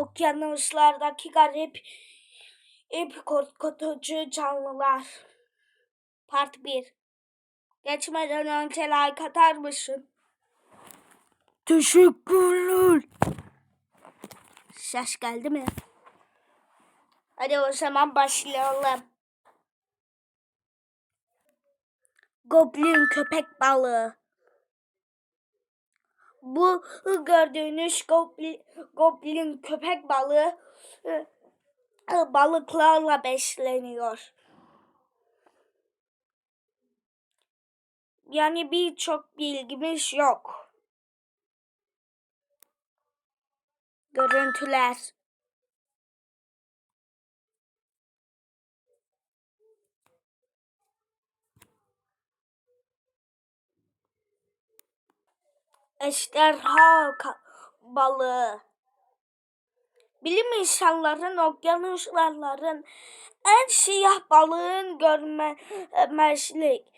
Okyanuslardaki garip ip korkutucu canlılar. Part 1 Geçmeden önce like atar mısın? Teşekkürler. Ses geldi mi? Hadi o zaman başlayalım. Goblin köpek balığı. Bu gördüğünüz goblin, goblin köpek balığı e, e, balıklarla besleniyor. Yani birçok bilgimiz yok. Görüntüler. Ejderha ka- balığı. Bilim insanların okyanusların en siyah balığın görmezlik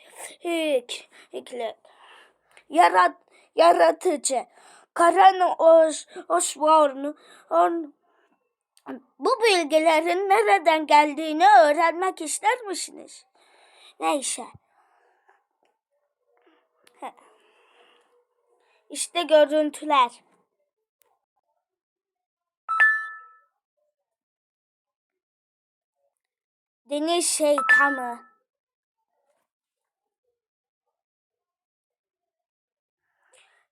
hikli yarat yaratıcı Karan Os Osborne on, bu bilgilerin nereden geldiğini öğrenmek ister misiniz? Neyse. İşte görüntüler. Deniz şeytanı.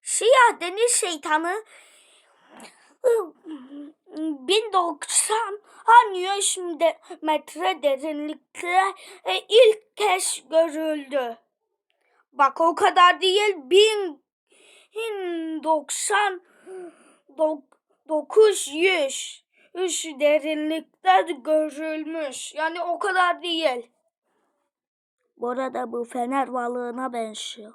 Siyah deniz şeytanı 1090 100 de- metre derinlikte e, ilk kez görüldü. Bak o kadar değil 1090 dok- 900 üç derinlikte görülmüş. Yani o kadar değil. Bu arada bu fener balığına benziyor.